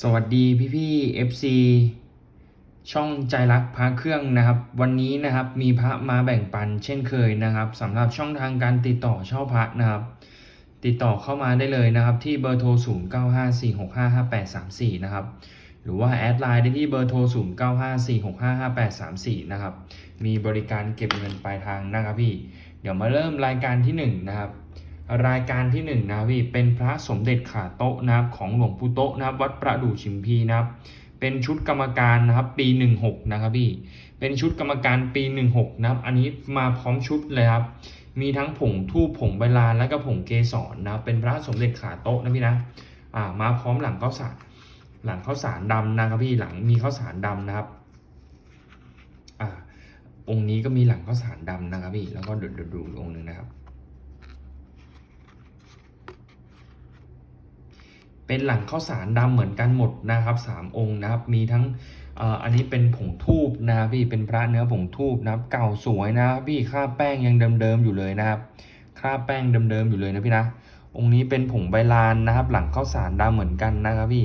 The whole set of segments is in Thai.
สวัสดีพี่พี่ FC ช่องใจรักพระเครื่องนะครับ วันนี้นะครับมีพระมาแบ่งปันเช่นเคยนะครับสำหรับช่องทางการติดต่อเช่าพระนะครับ ติดต่อเข้ามาได้เลยนะครับที่เบอร์โทร 0954655834 นะครับ หรือว่าแอดไลน์ได้ที่เบอร์โทร 0954655834 นะครับ มีบริการเก็บเงินปลายทางนะครับพี่ เดี๋ยวมาเริ่มรายการที่ 1 นะครับ รายการที่1นะพี่เป็นพระสมเด็จขาโต๊ะนะครับของหลวงปู่โต๊ะนะครับวัดประดู่ชิมพีนะครับเป็นชุดกรรมการนะครับปี 16 นะครับพี่เป็นชุดกรรมการปี 16 นะครับ อันนี้มาพร้อมชุดเลยครับ มีทั้งผงทูบผงใบลานและก็ผงเกสรนะครับเป็นพระสมเด็จขาโต๊ะนะพี่นะอ่ามาพร้อมหลังข้าวสารหลังข้าวสารดำนะครับพี่หลังมีข้าวสารดำนะครับอ่าองค์นี้ก็มีหลังข้าวสารดำนะครับพี่แล้วก็ดูดูดูองค์หนึ่งนะครับ เป็นหลังข้าวสารดำเหมือนกันหมดนะครับสามองค์นะครับ มีทั้งอันนี้เป็นผงทูบนะพี่เป็นพระเนื้อผงทูบนะครับ เก่าสวยนะพี่ค่าแป้งยังเดิมๆอยู่เลยนะครับค่าแป้งเดิมๆอยู่เลยนะพี่นะ องค์นี้เป็นผงใบลานนะครับ หลังข้าวสารดำเหมือนกันนะครับพี่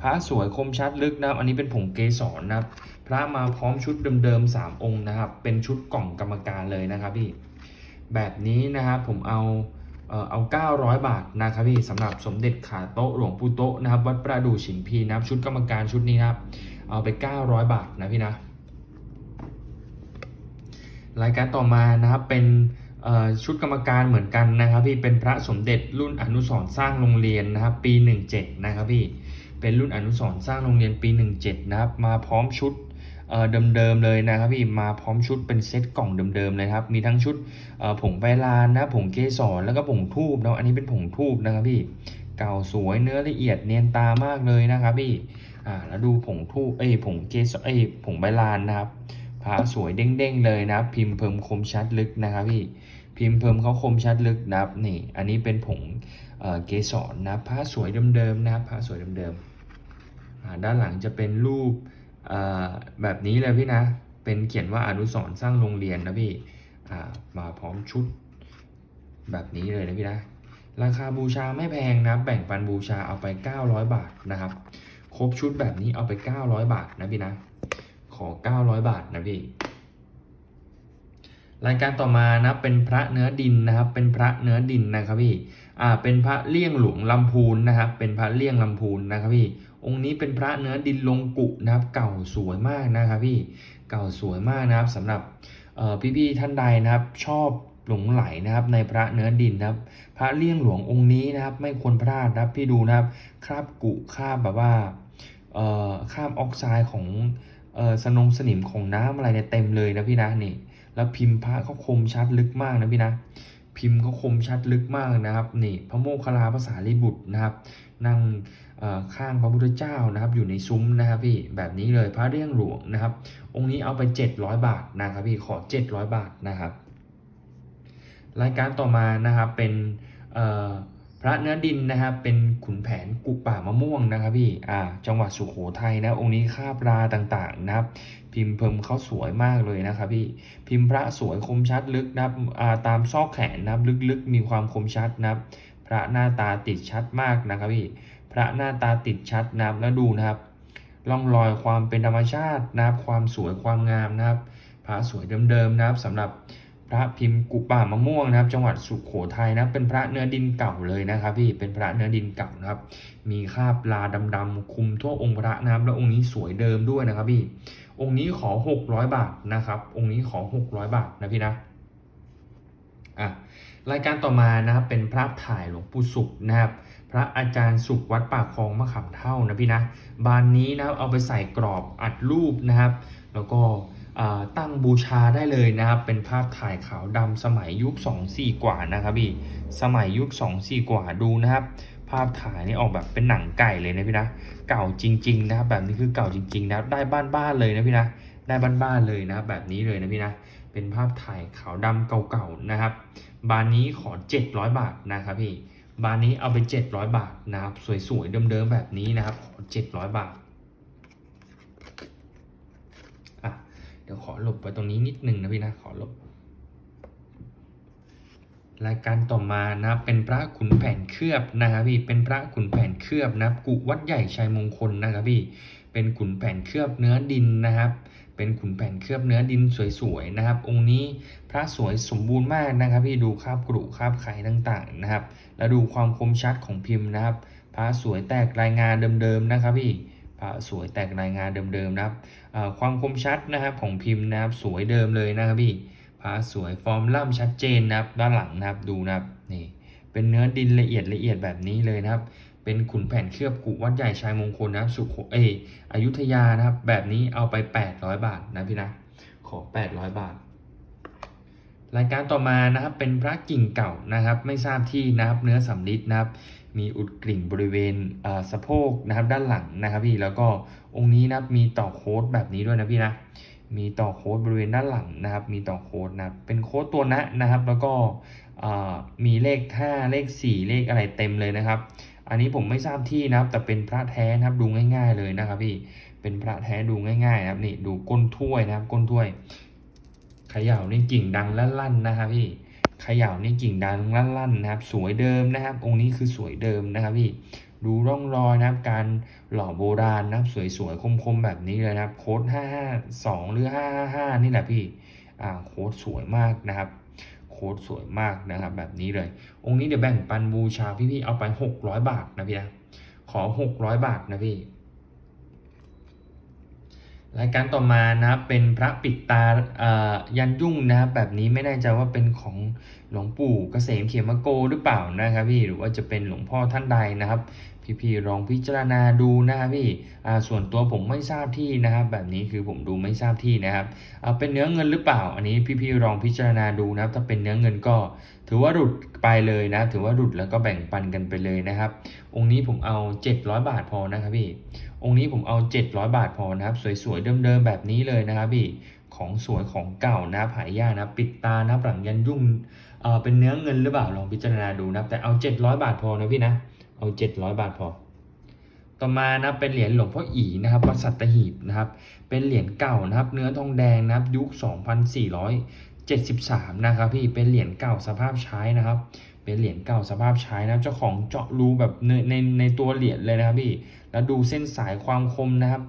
พระสวยคมชัดลึกนะครับ อันนี้เป็นผงเกสรนะครับ พระมาพร้อมชุดเดิมๆสามองค์นะครับ เป็นชุดกล่องกรรมการเลยนะครับพี่ แบบนี้นะครับผมเอา เอา 900 บาทนะครับพี่สำหรับสมเด็จขาโต๊ะหลวงปู่โต๊ะนะครับ วัดประดู่ฉิมพีนะครับ ชุดกรรมการชุดนี้นะครับ เอาไป 900 บาทนะพี่นะ รายการต่อมานะครับเป็นชุดกรรมการเหมือนกันนะครับพี่เป็นพระสมเด็จรุ่นอนุสรสร้างโรงเรียนนะครับ ปี 17 นะครับพี่เป็นรุ่นอนุสรสร้างโรงเรียนปี 17 นะครับ มาพร้อมชุด เเดิมๆเลยนะครับพี่มาพร้อมชุดเป็นเซตกล่องเดิมๆเลยครับ มีทั้งชุดผงใบลานนะผงเกสรแล้วก็ผงทูบนะอันนี้เป็นผงทูบนะครับพี่เก่าสวยเนื้อละเอียดเนียนตามากเลยนะครับพี่อ่าแล้วดูผงทูบเอ้ยผงเกสรเอ้ยผงใบลานนะครับพระสวยเด้งๆเลยนะพิมพ์เพิ่มคมชัดลึกนะครับพี่พิมพ์เพิ่มเขาคมชัดลึกนะครับนี่ อันนี้เป็นผงเกสรนะพระสวยเดิมๆนะครับพระสวยเดิมๆด้านหลังจะเป็นรูป แบบนี้เลยพี่นะ เป็นเขียนว่าอนุสรสร้างโรงเรียนนะพี่มาพร้อมชุดแบบนี้เลยนะพี่นะ ราคาบูชาไม่แพงนะ แบ่งปันบูชาเอาไป 900 บาทนะครับ ครบชุดแบบนี้เอาไป 900 บาทนะพี่นะ ขอ 900 บาทนะพี่ รายการต่อมานะเป็นพระเนื้อดินนะครับ เป็นพระเนื้อดินนะครับพี่ อ่า เป็นพระเลี่ยงหลวงลำพูนนะครับ เป็นพระเลี่ยงลำพูนนะครับพี่ องค์นี้เป็นพระเนื้อดินลงกุนะครับ เก่าสวยมากนะครับพี่เก่าสวยมากนะครับสำหรับพี่ๆท่านใดนะครับ ชอบหลงไหลนะครับ ในพระเนื้อดินนะครับ พระเลี่ยงหลวงองค์นี้นะครับ ไม่ควรพลาดนะครับพี่ดูนะครับ คราบกุคราบแบบว่าเอ่อคราบออกไซด์ของเอ่อสนงสนิมของน้ำอะไรเนี่ยเต็มเลยนะพี่นะนี่แล้วพิมพ์พระเขาคมชัดลึกมากนะพี่นะพิมพ์เขาคมชัดลึกมากนะครับนี่พระโมคคัลลาภาษาลิบุตรนะครับ นั่ง ข้างพระพุทธเจ้านะครับ อยู่ในซุ้มนะครับพี่แบบนี้เลยพระเลี่ยงหลวงนะครับ องค์นี้เอาไป 700 บาทนะครับพี่ขอ 700 บาทนะครับ รายการต่อมานะครับเป็นพระเนื้อดินนะครับเป็นขุนแผนกุป่ามะม่วงนะครับพี่อ่าจังหวัดสุโขทัยนะองค์นี้คาบราต่างๆนะครับ พิมพ์เพิ่มเขาสวยมากเลยนะครับพี่พิมพ์พระสวยคมชัดลึกนะครับอ่าตามซอกแขนนะครับลึกๆ มีความคมชัดนะครับ พระหน้าตาติดชัดมากนะครับพี่ พระหน้าตาติดชัดนะครับแล้วดูนะครับร่องรอยความเป็นธรรมชาตินะครับ ความสวยความงามนะครับ พระสวยเดิมๆนะครับสำหรับพระพิมพ์กุป่ามะม่วงนะครับ จังหวัดสุโขทัยนะเป็นพระเนื้อดินเก่าเลยนะครับพี่เป็นพระเนื้อดินเก่านะครับ มีคราบลาดำๆคุมทั่วองค์พระนะครับแล้วองค์นี้สวยเดิมด้วยนะครับพี่องค์นี้ขอ 600 บาทนะครับ องค์นี้ขอ 600 บาทนะพี่นะอะรายการต่อมานะครับเป็นพระถ่ายหลวงปู่สุขนะครับ พระอาจารย์สุขวัดป่าคลองมะขามเท่านะพี่นะ บานนี้นะครับเอาไปใส่กรอบอัดรูปนะครับ แล้วก็ตั้งบูชาได้เลยนะครับ เป็นภาพถ่ายขาวดำสมัยยุค 2 4 กว่านะครับพี่ สมัยยุค 2 4 กว่าดูนะครับ ภาพถ่ายนี่ออกแบบเป็นหนังไก่เลยนะพี่นะ เก่าจริง ๆ นะครับ แบบนี้คือเก่าจริง ๆ นะครับ ได้บ้านๆเลยนะพี่นะ ได้บ้านๆเลยนะครับ แบบนี้เลยนะพี่นะ เป็นภาพถ่ายขาวดำเก่าๆนะครับ บานนี้ขอ 700 บาทนะครับพี่ บานนี้เอาไป 700 บาทนะครับสวยๆเดิมๆแบบนี้นะครับขอ700 บาทอะเดี๋ยวขอหลบไปตรงนี้นิดนึงนะพี่นะขอหลบ รายการต่อมานะครับเป็นพระขุนแผนเคลือบนะครับพี่เป็นพระขุนแผนเคลือบนะครับกุวัดใหญ่ชัยมงคลนะครับพี่เป็นขุนแผนเคลือบเนื้อดินนะครับ เป็นขุนแผนเคลือบเนื้อดินสวยๆนะครับ องค์นี้พระสวยสมบูรณ์มากนะครับพี่ดูคราบกรุคราบไข่ต่างๆนะครับ แล้วดูความคมชัดของพิมพ์นะครับ พระสวยแตกรายงานเดิมๆนะครับพี่พระสวยแตกรายงานเดิมๆนะครับความคมชัดนะครับของพิมพ์นะครับสวยเดิมเลยนะครับพี่พระสวยฟอร์มล่ำชัดเจนนะครับด้านหลังนะครับดูนะครับนี่เป็นเนื้อดินละเอียดละเอียดแบบนี้เลยนะครับ เป็นขุนแผนเคลือบกุวัดใหญ่ชายมงคลนะสุโขเอยอยุธยานะครับ แบบนี้เอาไป 800 บาทนะพี่นะ ขอ 800 บาท รายการต่อมานะครับเป็นพระกิ่งเก่านะครับ ไม่ทราบที่นะครับเนื้อสำลิดนะครับ มีอุดกริ่งบริเวณเสะโพกนะครับด้านหลังนะครับพี่แล้วก็องค์นี้นะครับมีต่อโค้ดแบบนี้ด้วยนะพี่นะมีต่อโค้ดบริเวณด้านหลังนะครับ มีต่อโค้ดนะครับ เป็นโค้ดตัวนะนะครับ แล้วก็มีเลข 5 เลข 4 เลขอะไรเต็มเลยนะครับ อันนี้ผมไม่ทราบที่นะครับ แต่เป็นพระแท้นะครับดูง่าย ๆเลยนะครับพี่เป็นพระแท้ดูง่ายๆนะครับนี่ดูก้นถ้วยนะครับ ก้นถ้วยเขย่านี่กิ่งดังลั่นๆนะครับพี่เขย่านี่กิ่งดังลั่นๆนะครับ สวยเดิมนะครับ องค์นี้คือสวยเดิมนะครับพี่ดูร่องรอยนะครับการหล่อโบราณนะครับ สวยๆคมๆแบบนี้เลยนะครับ โค้ด552 หรือ 555 นี่แหละพี่อ่าโค้ดสวยมากนะครับ ค้ดสวยมากนะครับ แบบนี้เลย องค์นี้เดี๋ยวแบ่งปันบูชาพี่ๆเอาไป 600 บาทนะพี่นะขอ 600 บาทนะพี่ รายการต่อมานะเป็นพระปิดตาเอ่อยันยุ่งนะครับแบบนี้ไม่แน่ใจว่าเป็นของหลวงปู่เกษมเขมโกหรือเปล่านะครับพี่หรือว่าจะเป็นหลวงพ่อท่านใดนะครับ พี่ๆลองพิจารณาดูนะครับพี่อ่าส่วนตัวผมไม่ทราบที่นะครับ แบบนี้คือผมดูไม่ทราบที่นะครับอ่าเป็นเนื้อเงินหรือเปล่า อันนี้พี่ๆลองพิจารณาดูนะครับ ถ้าเป็นเนื้อเงินก็ ถือว่าหลุดไปเลยนะ ถือว่าหลุดแล้วก็แบ่งปันกันไปเลยนะครับ องค์นี้ผมเอา 700 บาทพอนะครับพี่ องค์นี้ผมเอา 700 บาทพอนะครับ สวยๆ เดิมๆ แบบนี้เลยนะครับพี่ ของสวยของเก่านะหายยากนะ ปิดตานับหลังยันยุ่งเออเป็นเนื้อเงินหรือเปล่า ลองพิจารณาดูนะ แต่เอา 700 บาทพอนะพี่นะ เอา 700 บาทพอ ต่อมานะเป็นเหรียญหลวงพ่ออีนะครับวัดสัตหีบนะครับ เป็นเหรียญเก่านะครับ เนื้อทองแดงนะครับ ยุค 2473 นะครับพี่ เป็นเหรียญเก่าสภาพใช้นะครับ เป็นเหรียญเก่าสภาพใช้นะครับเจ้าของเจาะรูแบบในในในตัวเหรียญเลยนะครับพี่แล้วดูเส้นสายความคมนะครับ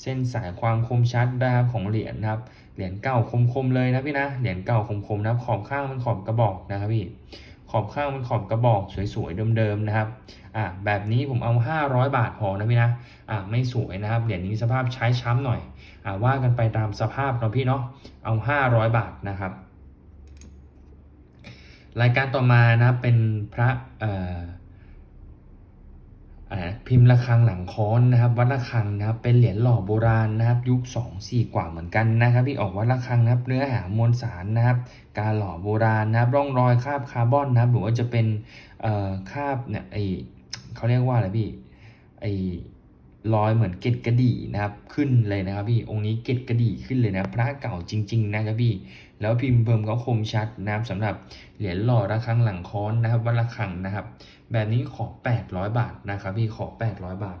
เส้นสายความคมชัดนะครับของเหรียญนะครับเหรียญเก่าคมๆเลยนะพี่นะเหรียญเก่าคมๆนะครับขอบข้างมันขอบกระบอกนะครับพี่ขอบข้างมันขอบกระบอกสวยๆเดิมๆนะครับอะแบบนี้ผมเอา 500 บาทพอนะพี่นะอะไม่สวยนะครับเหรียญนี้สภาพใช้ช้ำหน่อยอะว่ากันไปตามสภาพเนาะพี่เนาะเอา 500 บาทนะครับ รายการต่อมานะเป็นพระเอ่ออะไรนพิมพ์ระฆังหลังค้อนนะครับ วัดระฆังนะครับเป็นเหรียญหล่อโบราณนะครับ ยุค2 4กว่าเหมือนกันนะครับ ที่ออกวัดระฆังนะครับ เนื้อหามวลสารนะครับ การหล่อโบราณนะครับ ร่องรอยคราบคาร์บอนนะครับ หรือว่าจะเป็นคราบเนี่ยไอเขาเรียกว่าอะไรพี่ไอ รอยเหมือนเกล็ดกระดี่นะครับขึ้นเลยนะครับพี่องค์นี้เกล็ดกระดี่ขึ้นเลยนะพระเก่าจริง ๆ นะครับพี่ แล้วพิมพ์เพิ่มก็คมชัดนะครับสำหรับเหรียญหล่อระฆังหลังค้อนนะครับวัดระฆังนะครับ แบบนี้ขอ 800 บาทนะครับพี่ขอ 800 บาท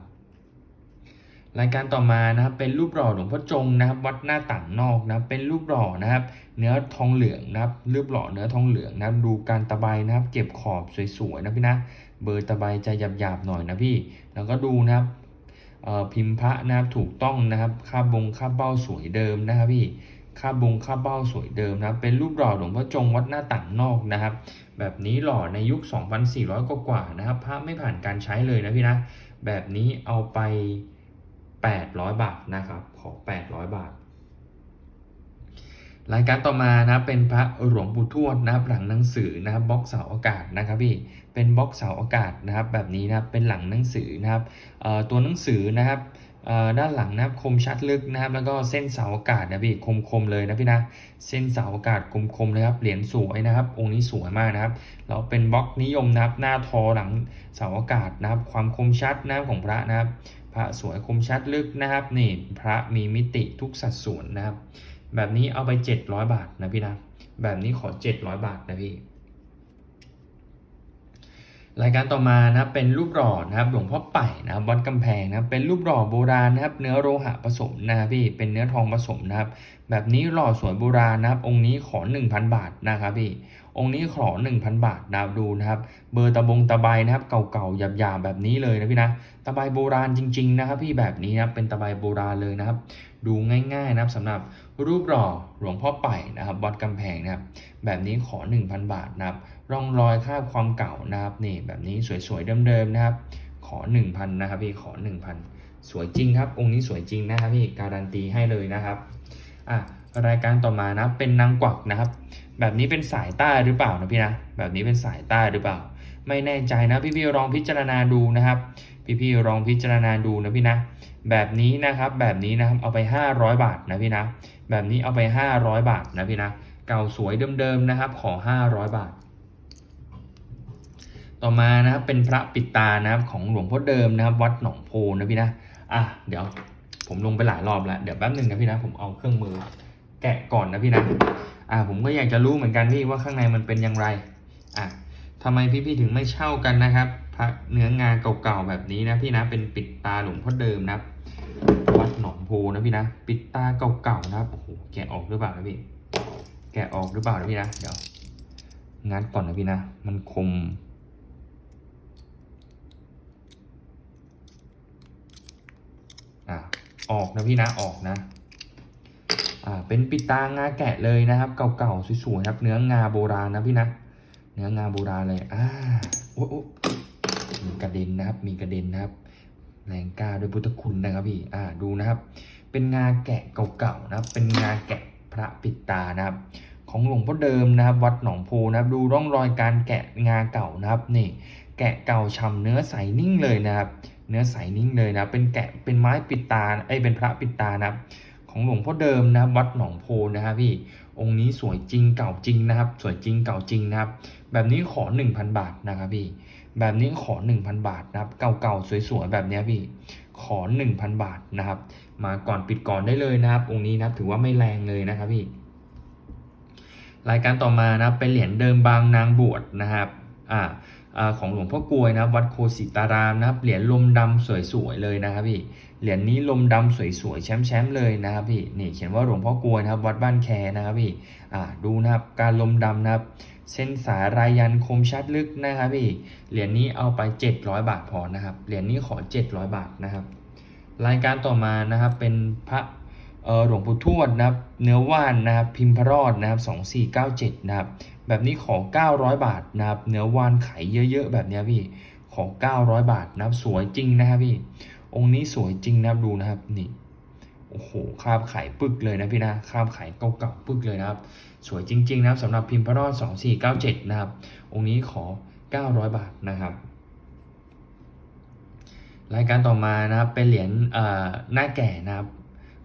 รายการต่อมานะครับเป็นรูปหล่อหลวงพ่อจงนะครับ วัดหน้าต่างนอกนะครับเป็นรูปหล่อนะครับ เนื้อทองเหลืองนะครับรูปหล่อเนื้อทองเหลืองนะครับดูการตะไบนะครับ เก็บขอบสวยๆนะพี่นะเบอร์ตะไบจะหยาบๆหน่อยนะพี่ แล้วก็ดูนะครับ พิมพ์พระนะครับถูกต้องนะครับคาบงคาบเบ้าสวยเดิมนะครับพี่คาบงคาบเบ้าสวยเดิมนะครับเป็นรูปหล่อหลวงพ่อจงวัดหน้าต่างนอกนะครับ แบบนี้หล่อในยุค 2,400 กว่ากว่านะครับพระไม่ผ่านการใช้เลยนะพี่นะแบบนี้เอาไป 800 บาทนะครับขอ 800 บาท รายการต่อมานะเป็นพระหลวงปู่ทวดนะครับหลังหนังสือนะครับบล็อกเสาอากาศนะครับพี่เป็นบล็อกเสาอากาศนะครับแบบนี้นะครับเป็นหลังหนังสือนะครับตัวหนังสือนะครับด้านหลังนะครับคมชัดลึกนะครับ แล้วก็เส้นเสาอากาศนะพี่คมๆเลยนะพี่นะเส้นเสาอากาศคมๆเลยครับเหรียญสวยนะครับ องค์นี้สวยมากนะครับแล้วเป็นบล็อกนิยมนะครับหน้าทอหลังเสาอากาศนะครับ ความคมชัดนะครับของพระนะครับ พระสวยคมชัดลึกนะครับนี่พระมีมิติทุกสัดส่วนนะครับ แบบนี้เอาไป 700 บาทนะพี่นะ แบบนี้ขอ 700 บาทนะพี่ รายการต่อมานะเป็นรูปหล่อนะครับหลวงพ่อไป่นะครับวัดกำแพงนะเป็นรูปหล่อโบราณนะครับ เนื้อโลหะผสมนะครับพี่เป็นเนื้อทองผสมนะครับ แบบนี้หล่อสวยโบราณนะครับ องค์นี้ขอ 1,000 บาทนะครับพี่องค์นี้ขอ 1,000 บาทนะครับดูนะครับ เบอร์ตะบงตะไบนะครับ เก่าๆหยาบๆแบบนี้เลยนะพี่นะตะไบโบราณจริง ๆ นะครับ พี่แบบนี้นะเป็นตะไบโบราณเลยนะครับ ดูง่ายๆนะครับสำหรับรูปหล่อหลวงพ่อไป่นะครับวัดกำแพงนะครับแบบนี้ขอ 1,000 บาทนะครับร่องรอยคราบความเก่านะครับนี่แบบนี้สวยๆเดิมๆนะครับ ขอ 1,000นะครับพี่ขอ 1,000 สวยจริงครับ องค์นี้สวยจริงนะครับพี่การันตีให้เลยนะครับอะรายการต่อมานะเป็นนางกวักนะครับ แบบนี้เป็นสายใต้หรือเปล่านะพี่นะแบบนี้เป็นสายใต้หรือเปล่า ไม่แน่ใจนะพี่ๆลองพิจารณาดูนะครับ พี่ๆลองพิจารณาดูนะพี่นะแบบนี้นะครับแบบนี้นะครับเอาไป 500 บาทนะพี่นะแบบนี้เอาไป 500 บาทนะพี่นะเก่าสวยเดิมๆนะครับ ขอ 500 บาท ต่อมานะครับเป็นพระปิดตานะครับของหลวงพ่อเดิมนะครับ วัดหนองโพนะพี่นะอะเดี๋ยวผมลงไปหลายรอบแล้วเดี๋ยวแป๊บหนึ่งนะพี่นะผมเอาเครื่องมือแกะก่อนนะพี่นะอะผมก็อยากจะรู้เหมือนกันพี่ว่าข้างในมันเป็นอย่างไรอะทำไมพี่ๆถึงไม่เช่ากันนะครับ พระเนื้องานเก่าๆแบบนี้นะพี่นะเป็นปิดตาหลวงพ่อเดิมนะวัดหนองโพนะพี่นะ ปิดตาเก่าๆนะโอ้โหแกะออกหรือเปล่านะพี่แกะออกหรือเปล่านะพี่นะเดี๋ยวงัดก่อนนะพี่นะ มันคม อะออกนะพี่นะออกนะอ่าเป็นปิดตางาแกะเลยนะครับ เก่าๆสวยๆครับ เนื้องาโบราณนะพี่นะ เนื้องาโบราณเลยอ่าโอ้โอ มีกระเด็นนะครับ มีกระเด็นนะครับ แรงกล้าด้วยพุทธคุณนะครับพี่ อ่า ดูนะครับ เป็นงาแกะเก่าๆนะครับ เป็นงาแกะพระปิดตานะครับ ของหลวงพ่อเดิมนะครับ วัดหนองโพนะครับ ดูร่องรอยการแกะงาเก่านะครับ นี่ แกะเก่าฉ่ำเนื้อใสนิ่งเลยนะครับ เนื้อใสนิ่งเลยนะ เป็นแกะ เป็นไม้ปิดตา ไอ้ยเป็นพระปิดตานะครับ ของหลวงพ่อเดิมนะครับ วัดหนองโพนะครับพี่องค์นี้สวยจริงเก่าจริงนะครับ สวยจริงเก่าจริงนะครับ แบบนี้ขอ 1,000 บาทนะครับพี่ แบบนี้ขอ 1,000 บาทนะครับ เก่าๆสวยๆแบบนี้พี่ ขอ 1,000 บาทนะครับ มาก่อนปิดก่อนได้เลยนะครับ องค์นี้นะครับถือว่าไม่แรงเลยนะครับพี่ รายการต่อมานะเป็นเหรียญเดิมบางนางบวชนะครับอ่าของหลวงพ่อกลวยนะครับวัดโคสิตารามนะครับเหรียญลมดำสวยๆเลยนะครับพี่เหรียญนี้ลมดำสวยๆแชมป์ๆเลยนะครับพี่นี่เขียนว่าหลวงพ่อกลวยนะครับวัดบ้านแคนะครับพี่อ่าดูนะครับการลมดำนะครับ เส้นสายรายยันคมชัดลึกนะครับพี่ เหรียญนี้เอาไป 700 บาทพอนะครับ เหรียญนี้ขอ 700 บาทนะครับ รายการต่อมานะครับเป็นพระหลวงปู่ทวดนะครับ เนื้อว่านนะครับพิมพ์พระรอดนะครับ2497นะครับ แบบนี้ขอ 900 บาทนะครับ เนื้อว่านไขเยอะๆแบบนี้พี่ ขอ 900 บาทนะครับ สวยจริงนะครับพี่ องค์นี้สวยจริงนะครับดูนะครับนี่ โอ้โหคราบไข่ปึกเลยนะพี่นะคราบไข่เก่าๆปึกเลยนะครับ สวยจริง ๆ นะครับสำหรับพิมพ์พระรอด2497 นะครับ องค์นี้ขอ 900 บาทนะครับ รายการต่อมานะครับเป็นเหรียญหน้าแก่นะครับ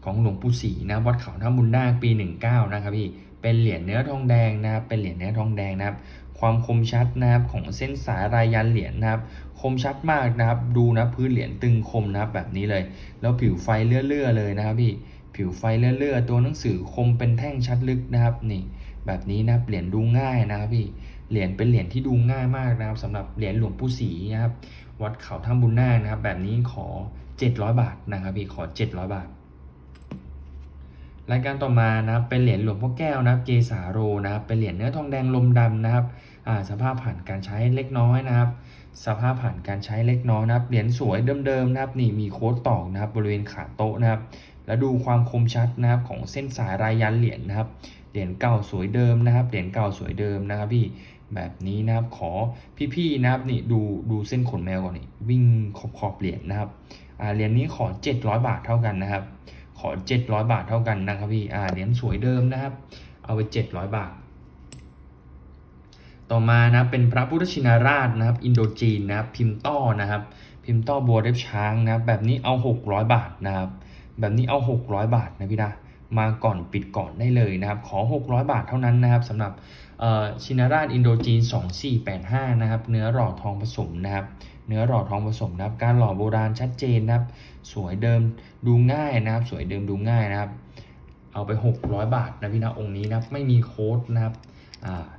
ของหลวงปู่ศรีนะครับวัดเขาท่าบุญนาคปี 19 นะครับพี่เป็นเหรียญเนื้อทองแดงนะครับเป็นเหรียญเนื้อทองแดงนะครับ ความคมชัดนะครับของเส้นสายรายยันเหรียญนะครับ คมชัดมากนะครับ ดูนะพื้นเหรียญตึงคมนะครับแบบนี้เลย แล้วผิวไฟเลื่อๆเลยนะครับพี่ผิวไฟเลื่อๆตัวหนังสือคมเป็นแท่งชัดลึกนะครับนี่แบบนี้นะเหรียญดูง่ายนะครับพี่เหรียญเป็นเหรียญที่ดูง่ายมากนะครับสำหรับเหรียญหลวงปู่ศรีนะครับวัดเขาถ้ำบุญนาคนะครับ แบบนี้ขอ 700 บาทนะครับพี่ขอ 700 บาท รายการต่อมานะครับเป็นเหรียญหลวงพ่อแก้วนะครับ เกสาโรนะครับเป็นเหรียญเนื้อทองแดงลมดำนะครับอ่าสภาพผ่านการใช้เล็กน้อยนะครับ สภาพผ่านการใช้เล็กน้อยนะครับ เหรียญสวยเดิมๆนะครับนี่มีโค้ดตอกนะครับบริเวณขาโต๊ะนะครับ แล้วดูความคมชัดนะครับของเส้นสายรายยันเหรียญนะครับ เหรียญเก่าสวยเดิมนะครับ เหรียญเก่าสวยเดิมนะครับพี่แบบนี้นะครับขอพี่ๆนะครับนี่ดูดูเส้นขนแมวก่อนนี่วิ่งขอบขอบเหรียญนะครับอ่าเหรียญนี้ขอ 700 บาทเท่ากันนะครับ ขอ 700 บาทเท่ากันนะครับพี่อ่าเหรียญสวยเดิมนะครับ เอาไป 700 บาท ต่อมานะเป็นพระพุทธชินราชนะครับ อินโดจีนนะครับพิมพ์ต้อนะครับ พิมพ์ต้อบัวเล็บช้างนะครับ แบบนี้เอา 600 บาทนะครับ แบบนี้เอา 600 บาทนะพี่นะมาก่อนปิดก่อนได้เลยนะครับ ขอ 600 บาทเท่านั้นนะครับสำหรับเอ่อชินาราชอินโดจีน 2485 นะครับ เนื้อหล่อทองผสมนะครับ เนื้อหล่อทองผสมนะครับ การหล่อโบราณชัดเจนนะครับ สวยเดิมดูง่ายนะครับ สวยเดิมดูง่ายนะครับ เอาไป 600 บาทนะพี่นะองค์นี้นะครับ ไม่มีโค้ดนะครับ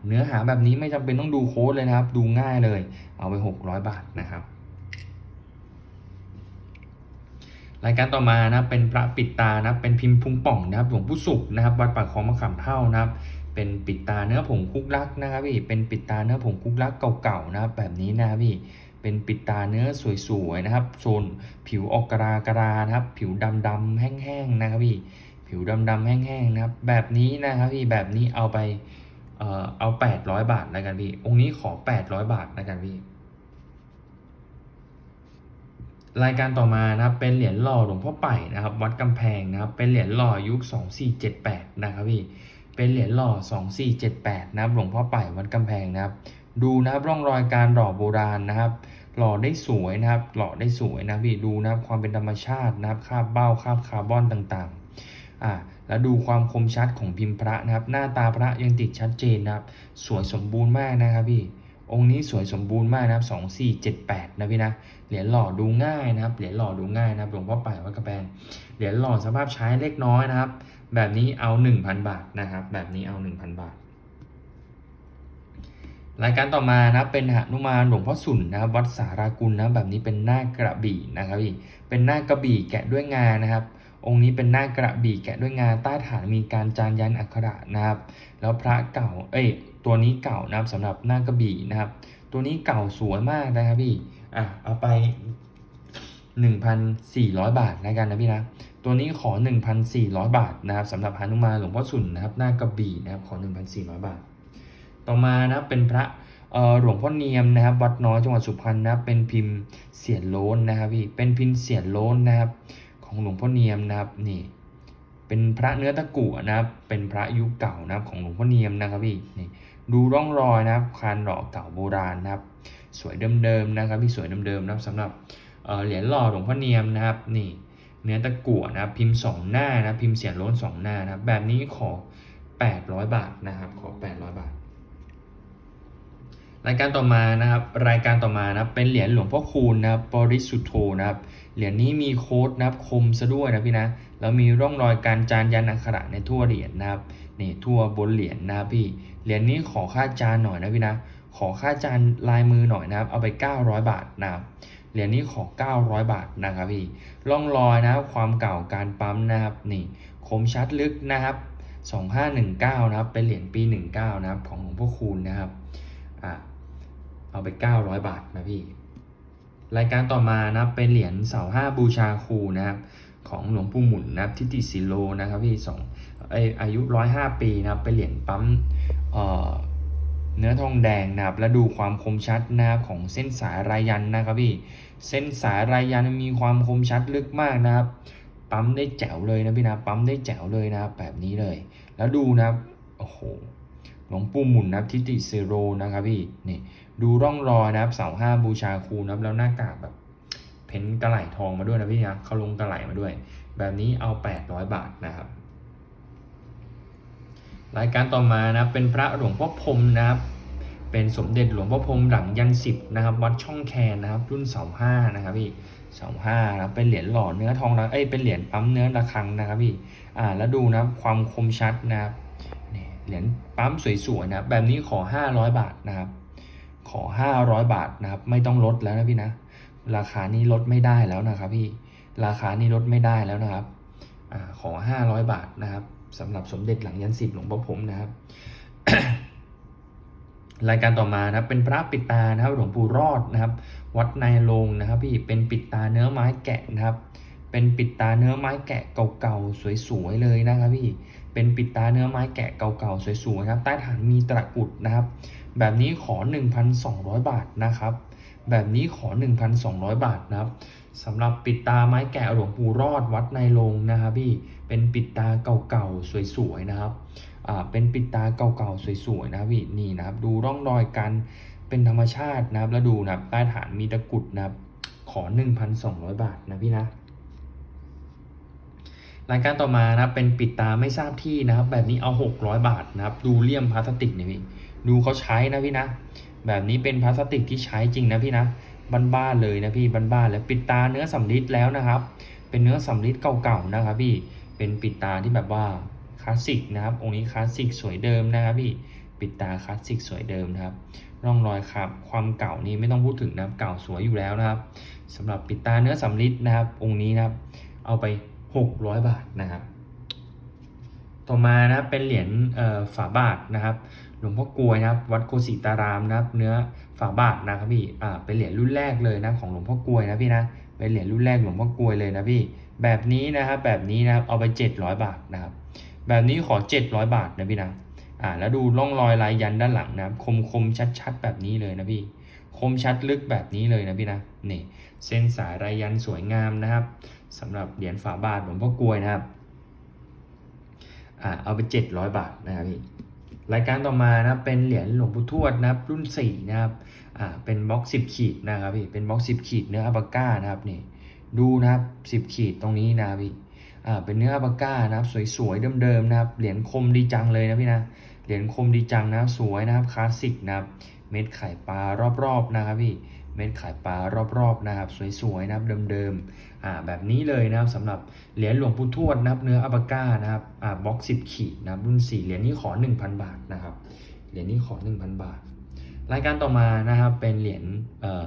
เนื้อหาแบบนี้ไม่จำเป็นต้องดูโค้ดเลยนะครับ ดูง่ายเลย เอาไป 600 บาทนะครับ รายการต่อมานะเป็นพระปิดตานะเป็นพิมพ์พุงป่องนะครับหลวงปู่สุขนะครับ วัดปากคลองมะขามเท่านะครับ เป็นปิดตาเนื้อผงคุกลักนะครับพี่เป็นปิดตาเนื้อผงคุกลักเก่าๆนะครับแบบนี้นะครับพี่เป็นปิดตาเนื้อสวยๆนะครับโซนผิวออกกรากรานะครับ ผิวดำๆแห้งๆนะครับพี่ผิวดำๆแห้งๆนะครับ แบบนี้นะครับพี่แบบนี้เอาไป เออเอา800บาทแล้วกันพี่ องค์นี้ขอ800บาทแล้วกันพี่ รายการต่อมานะครับ เป็นเหรียญหล่อหลวงพ่อไป่นะครับ วัดกำแพงนะครับ เป็นเหรียญหล่อยุค2478นะครับพี่ เป็นเหรียญหล่อ2478นะครับ หลวงพ่อไป่วัดกำแพงนะครับ ดูนะครับร่องรอยการหล่อโบราณนะครับหล่อได้สวยนะครับ หล่อได้สวยนะพี่ดูนะครับความเป็นธรรมชาตินะครับคาบเบ้าคาบคาร์บอนต่างๆ อ่า แล้วดูความคมชัดของพิมพ์พระนะครับ หน้าตาพระยังติดชัดเจนนะครับ สวยสมบูรณ์มากนะครับพี่ องค์นี้สวยสมบูรณ์มากนะครับสองสี่เจ็ดแปดนะพี่นะ เหรียญหล่อดูง่ายนะครับ เหรียญหล่อดูง่ายนะครับหลวงพ่อป่ายวัดกระแพงเหรียญหล่อสภาพใช้เล็กน้อยนะครับ แบบนี้เอา1,000บาทนะครับ แบบนี้เอา1,000บาทรายการต่อมานะเป็นหนุมานหลวงพ่อสุนนะครับวัดสารากุลนะแบบนี้เป็นหน้ากระบี่นะครับพี่เป็นหน้ากระบี่แกะด้วยงานนะครับ องค์นี้เป็นหน้ากระบี่แกะด้วยงาใต้ฐานมีการจานยันอักขระนะครับ แล้วพระเก่า เอ้ย ตัวนี้เก่านะครับสำหรับหน้ากระบี่นะครับ ตัวนี้เก่าสวยมากนะครับพี่ อะ เอาไป 1,400 บาทแล้วกันนะพี่นะ ตัวนี้ขอ 1,400 บาทนะครับสำหรับฮานุมานหลวงพ่อสุนนะครับหน้ากระบี่นะครับขอ 1,400 บาท ต่อมานะเป็นพระหลวงพ่อเนียมนะครับวัดน้อยจังหวัดสุพรรณนะเป็นพิมพ์เสียนโล้นนะครับพี่เป็นพิมพ์เสียนโล้นนะครับ ของหลวงพ่อเนียมนะครับนี่ เป็นพระเนื้อตะกั่วนะครับ เป็นพระยุคเก่านะครับของหลวงพ่อเนียมนะครับพี่นี่ดูร่องรอยนะครับคานหล่อเก่าโบราณนะครับ สวยเดิมๆนะครับพี่สวยเดิมๆนะครับสำหรับเหรียญหล่อหลวงพ่อเนียมนะครับนี่เนื้อตะกั่วนะครับพิมพ์สองหน้านะพิมพ์เสียนล้นสองหน้านะครับแบบนี้ขอ 800 บาทนะครับขอ 800 บาท รายการต่อมานะครับรายการต่อมานะครับเป็นเหรียญหลวงพ่อคูณนะครับริสุทโธนะครับเหรียญนี้มีโค้ดนะครับคมซะด้วยนะพี่นะแล้วมีร่องรอยการจานยันอักขระในทั่วเหรียญนะครับนี่ทั่วบนเหรียญนะครับพี่เหรียญนี้ขอค่าจานหน่อยนะพี่นะขอค่าจานลายมือหน่อยนะครับเอาไป 900 บาทนะครับเหรียญนี้ขอ 900 บาทนะครับพี่ร่องรอยนะครับความเก่าการปั๊มนะครับนี่คมชัดลึกนะครับ 2519 นะครับเป็นเหรียญปี 19 นะครับของหลวงพ่อคูณนะครับอะ เอาไป 900 บาทนะพี่ รายการต่อมานะเป็นเหรียญเสาห้าบูชาครูนะครับ ของหลวงปู่หมุนนับทิติสิโลนะครับพี่สองอยอายุ 105 ปีนะครับเป็นเหรียญปั๊มเเนื้อทองแดงนะครับ และดูความคมชัดนะครับของเส้นสายรายยันนะครับพี่ เส้นสายรายยันมีความคมชัดลึกมากนะครับ ปั๊มได้แจ๋วเลยนะพี่นะปั๊มได้แจ๋วเลยนะครับแบบนี้เลย แล้วดูนะครับ โอ้โห หลวงปู่หมุนนับทิติเซโรนะครับพี่ นี่ ดูร่องรอยนะครับเสาห้าบูชาครูนะครับแล้วหน้ากากแบบ เพ้นกระไหลทองมาด้วยนะพี่นะเขาลงกระไหลมาด้วย แบบนี้เอา 800 บาทนะครับ รายการต่อมานะเป็นพระหลวงพ่อพรมนะครับ เป็นสมเด็จหลวงพ่อพรมหลังยันสิบนะครับ วัดช่องแคนนะครับรุ่นเสาห้านะครับพี่เสาห้านะครับเป็นเหรียญหล่อเนื้อทองระเอ้ยเป็นเหรียญปั๊มเนื้อระฆังนะครับพี่อ่าแล้วดูนะครับความคมชัดนะครับนี่เหรียญปั๊มสวยๆนะแบบนี้ขอ 500 บาทนะครับ ขอ 500 บาทนะครับ ไม่ต้องลดแล้วนะพี่นะ ราคานี้ลดไม่ได้แล้วนะครับ พี่ ราคานี้ลดไม่ได้แล้วนะครับอ่าขอ 500 บาทนะครับสำหรับสมเด็จหลังยันสิบหลวงพ่อพรหมนะครับ รายการต่อมานะครับเป็นพระปิดตานะครับหลวงปู่รอดนะครับ วัดในโรงนะครับ พี่เป็นปิดตาเนื้อไม้แกะนะครับ เป็นปิดตาเนื้อไม้แกะเก่าๆสวยๆเลยนะครับ พี่เป็นปิดตาเนื้อไม้แกะเก่าๆสวยๆนะครับ ใต้ฐานมีตะกรุดนะครับ แบบนี้ขอ 1,200 บาทนะครับ แบบนี้ขอ 1,200 บาทนะครับสำหรับปิดตาไม้แกะหลวงปู่รอดวัดในโรงนะครับพี่ เป็นปิดตาเก่าๆสวยๆนะครับ อ่า เป็นปิดตาเก่าๆสวยๆนะพี่นี่นะครับ ดูร่องรอยการเป็นธรรมชาตินะครับ แล้วดูนะครับใต้ฐานมีตะกุดนะครับ ขอ 1,200 บาทนะพี่นะรายการต่อมานะครับเป็นปิดตาไม่ทราบที่นะครับ แบบนี้เอา 600 บาทนะครับ ดูเลี่ยมพลาสติกเนี่ยพี่ ดูเขาใช้นะพี่นะ แบบนี้เป็นพลาสติกที่ใช้จริงนะพี่นะบ้านๆเลยนะพี่บ้านๆแล้วปิดตาเนื้อสำริดแล้วนะครับ เป็นเนื้อสำริดเก่าๆนะครับ พี่เป็นปิดตาที่แบบว่าคลาสสิกนะครับ องค์นี้คลาสสิกสวยเดิมนะครับพี่ปิดตาคลาสสิกสวยเดิมนะครับ ร่องรอยครับ ความเก่านี้ไม่ต้องพูดถึงนะเก่าสวยอยู่แล้วนะครับสำหรับปิดตาเนื้อสำริดนะครับ องค์นี้นะครับ เอาไป 600 บาทนะครับ ต่อมานะครับเป็นเหรียญเอ่อฝาบาทนะครับ หลวงพ่อกลวยนะครับ วัดโกสิตารามนะครับ เนื้อฝาบาทนะครับพี่อ่าเป็นเหรียญรุ่นแรกเลยนะของหลวงพ่อกลวยนะพี่นะเป็นเหรียญรุ่นแรกหลวงพ่อกลวยเลยนะพี่ แบบนี้นะครับแบบนี้นะครับเอาไป 700 บาทนะครับ แบบนี้ขอ 700 บาทนะพี่นะอ่าแล้วดูร่องรอยลายยันด้านหลังนะครับคมคมชัดชัดแบบนี้เลยนะพี่ คมชัดลึกแบบนี้เลยนะพี่นะนี่เส้นสายลายยันสวยงามนะครับสำหรับเหรียญฝาบาทหลวงพ่อกลวยนะครับอ่าเอาไป 700 บาทนะครับพี่ รายการต่อมานะเป็นเหรียญหลวงปู่ทวดนะรุ่น4นะครับอ่าเป็นบล็อก10 ขีดนะครับพี่เป็นบล็อก10 ขีดเนื้ออัปาก้านะครับนี่ดูนะครับ10 ขีดตรงนี้นะพี่อ่าเป็นเนื้ออัปาก้านะครับสวยๆเดิมๆนะครับเหรียญคมดีจังเลยนะพี่นะเหรียญคมดีจังนะสวยนะครับคลาสสิกนะครับเม็ดไข่ปลารอบๆนะครับพี่ เม็ดไข่ปลารอบๆนะครับ สวยๆนะครับเดิมๆอ่าแบบนี้เลยนะครับสำหรับเหรียญหลวงปู่ทวดนะครับ เนื้ออัปาก้านะครับอ่าบล็อก10ขีดนะครับรุ่น4เหรียญนี้ขอ 1,000 บาทนะครับเหรียญนี้ขอ 1,000 บาท รายการต่อมานะครับเป็นเหรียญเอ่อ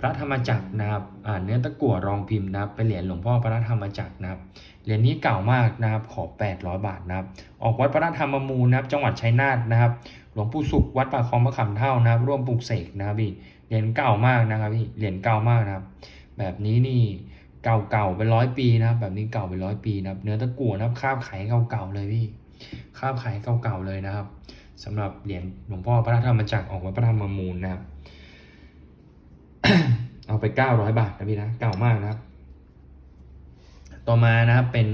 พระธรรมจักรนะครับอ่าเนื้อตะกั่วรองพิมพ์นะครับเป็นเหรียญหลวงพ่อพระธรรมจักรนะครับเหรียญนี้เก่ามากนะครับขอ 800 บาทนะครับออกวัดพระธรรมมูลนะครับจังหวัดชัยนาทนะครับ หลวงปู่สุขวัดป่าคลองมะขามเท่านะครับ ร่วมปลูกเสกนะครับพี่ เหรียญเก่ามากนะครับพี่เหรียญเก่ามากนะครับ แบบนี้นี่เก่าๆเป็นร้อยปีนะครับ แบบนี้เก่าเป็นร้อยปีนะครับ เนื้อตะกั่วนะครับคาบไข่เก่าๆเลยพี่คาบไข่เก่าๆเลยนะครับสำหรับเหรียญหลวงพ่อพระธรรมจักรออกวัดพระธรรมมูลนะครับ เอาไป900บาทนะพี่นะเก่ามากนะครับ ต่อมานะครับเป็น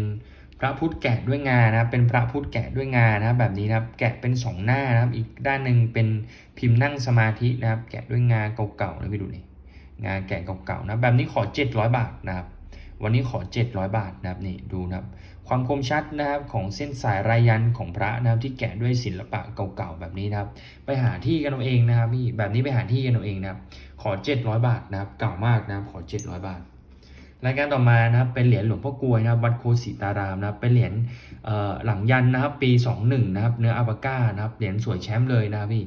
พระพุทธแกะด้วยงานะครับเป็นพระพุทธแกะด้วยงานะครับแบบนี้นะครับแกะเป็นสองหน้านะครับ อีกด้านหนึ่งเป็นพิมพ์นั่งสมาธินะครับ แกะด้วยงาเก่าๆนะพี่ดูนี่งาแกะเก่าๆนะแบบนี้ขอ 700 บาทนะครับ วันนี้ขอ 700 บาทนะครับนี่ดูนะครับ ความคมชัดนะครับของเส้นสายรายยันของพระนะครับที่แกะด้วยศิลปะเก่าๆแบบนี้นะครับ ไปหาที่กันเอาเองนะครับพี่แบบนี้ไปหาที่กันเอาเองนะครับ ขอ 700 บาทนะครับ เก่ามากนะครับขอ 700 บาท รายการต่อมานะครับเป็นเหรียญหลวงพ่อกลวยนะครับวัดโคสิตารามนะครับเป็นเหรียญหลังยันนะครับปี 21 นะครับเนื้ออัปาก้านะครับเหรียญสวยแชมป์เลยนะครับพี่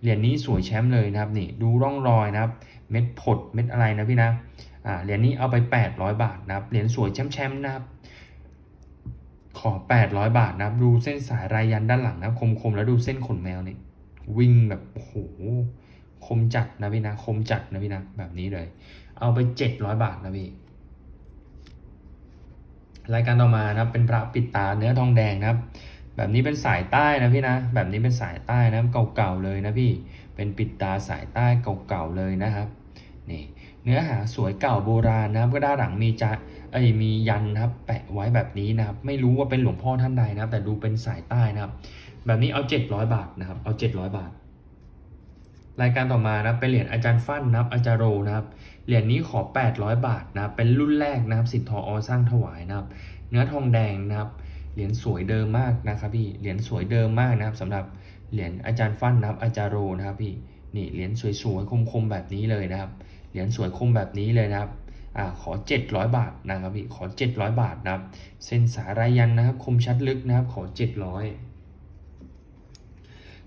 เหรียญนี้สวยแชมป์เลยนะครับนี่ดูร่องรอยนะครับเม็ดผดเม็ดอะไรนะพี่นะอ่าเหรียญนี้เอาไป 800 บาทนะครับเหรียญสวยแชมป์ๆนะครับขอ 800 บาทนะครับดูเส้นสายรายยันด้านหลังนะครับคมๆแล้วดูเส้นขนแมวนี่วิ่งแบบโอ้โหคมจัดนะพี่นะคมจัดนะพี่นะแบบนี้เลย เอาไป 700 บาทนะพี่ รายการต่อมานะครับเป็นพระปิดตาเนื้อทองแดงนะครับ แบบนี้เป็นสายใต้นะพี่นะ แบบนี้เป็นสายใต้นะเก่าๆเลยนะพี่ เป็นปิดตาสายใต้เก่าๆเลยนะครับนี่เนื้อหาสวยเก่าโบราณนะครับก็ด้านหลังมีจะเอ้ยมียันนะครับ แปะไว้แบบนี้นะครับ ไม่รู้ว่าเป็นหลวงพ่อท่านใดนะครับ แต่ดูเป็นสายใต้นะครับ แบบนี้เอา 700 บาทนะครับ เอา 700 บาท รายการต่อมานะครับเป็นเหรียญอาจารย์ฟั่นนะครับอาจารโรนะครับเหรียญนี้ขอ 800 บาทนะเป็นรุ่นแรกนะครับสิทธทออสร้างถวายนะครับ เนื้อทองแดงนะครับเหรียญสวยเดิมมากนะครับพี่เหรียญสวยเดิมมากนะครับสำหรับเหรียญอาจารย์ฟั่นนะครับอาจารโรนะครับพี่นี่เหรียญสวยๆคมๆแบบนี้เลยนะครับเหรียญสวยคมแบบนี้เลยนะครับอ่าขอ 700 บาทนะครับพี่ขอ 700 บาทนะครับเส้นสายรายันนะครับ คมชัดลึกนะครับขอ 700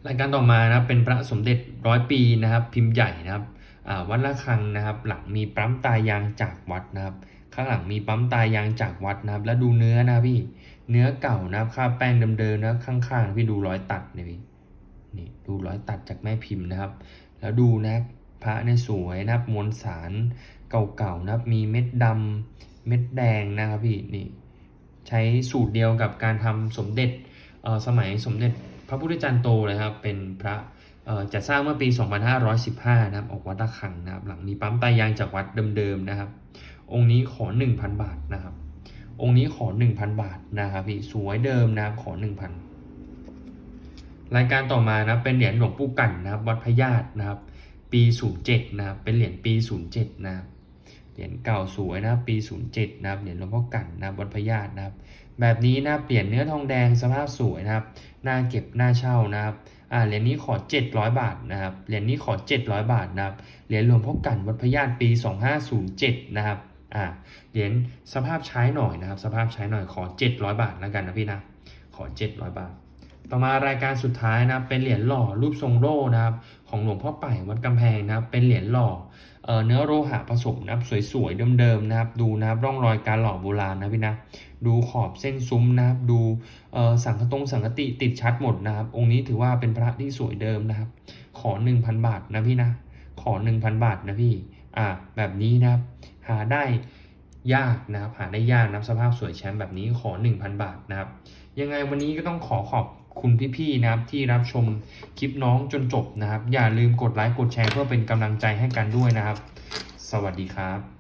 รายการต่อมานะครับเป็นพระสมเด็จร้อยปีนะครับพิมพ์ใหญ่นะครับวัดละคังนะครับ หลังมีปั๊มตายางจากวัดนะครับ ข้างหลังมีปั๊มตายางจากวัดนะครับ แล้วดูเนื้อนะพี่เนื้อเก่านะครับค่าแป้งเดิมๆนะครับข้างๆพี่ดูรอยตัดเนี่ยพี่นี่ดูรอยตัดจากแม่พิมพ์นะครับ แล้วดูนะพระเนี่ยสวยนะครับมวลสารเก่าๆนะครับมีเม็ดดำเม็ดแดงนะครับพี่นี่ใช้สูตรเดียวกับการทำสมเด็จเออสมัยสมเด็จ พระพุทธจารย์โตเลยครับ เป็นพระจะสร้างเมื่อปี 2515 นะครับ ออกวัดตะคังนะครับ หลังมีปั๊มตายางจากวัดเดิมๆนะครับ องค์นี้ขอ 1,000 บาทนะครับ องค์นี้ขอ 1,000 บาทนะครับพี่สวยเดิมนะครับขอ 1,000 รายการต่อมานะเป็นเหรียญหลวงปู่กั่นนะครับ วัดพญาตนะครับ ปี 07 นะครับ เป็นเหรียญปี 07 นะครับ เหรียญเก่าสวยนะครับ ปี 07 นะครับ เหรียญหลวงพ่อกั่นนะครับ วัดพญาตนะครับ แบบนี้นะเปลี่ยนเนื้อทองแดงสภาพสวยนะครับน่าเก็บน่าเช่านะครับอ่าเหรียญนี้ขอ 700 บาทนะครับเหรียญนี้ขอ 700 บาทนะครับเหรียญหลวงพ่อกั่นวัดพญาตปี 2507 นะครับอ่าเหรียญสภาพใช้หน่อยนะครับ สภาพใช้หน่อยขอ 700 บาทแล้วกันนะพี่นะขอ 700 บาท ต่อมารายการสุดท้ายนะเป็นเหรียญหล่อรูปทรงโล่นะครับของหลวงพ่อไป่วัดกำแพงนะเป็นเหรียญหล่อ เเนื้อโลหะผสมนะครับสวยๆเดิมๆนะครับ ดูนะครับร่องรอยการหล่อโบราณนะพี่นะดูขอบเส้นซุ้มนะครับ ดูสังคตรงสังคติติดชัดหมดนะครับ องค์นี้ถือว่าเป็นพระที่สวยเดิมนะครับ ขอ 1,000 บาทนะพี่นะ ขอ 1,000 บาทนะพี่อ่าแบบนี้นะครับ หาได้ยากนะครับหาได้ยากนะสภาพสวยแชมป์แบบนี้ขอ 1,000 บาทนะครับ ยังไงวันนี้ก็ต้องขอขอบ คุณพี่ๆนะครับที่รับชมคลิปน้องจนจบนะครับ อย่าลืมกดไลค์กดแชร์เพื่อเป็นกำลังใจให้กันด้วยนะครับ สวัสดีครับ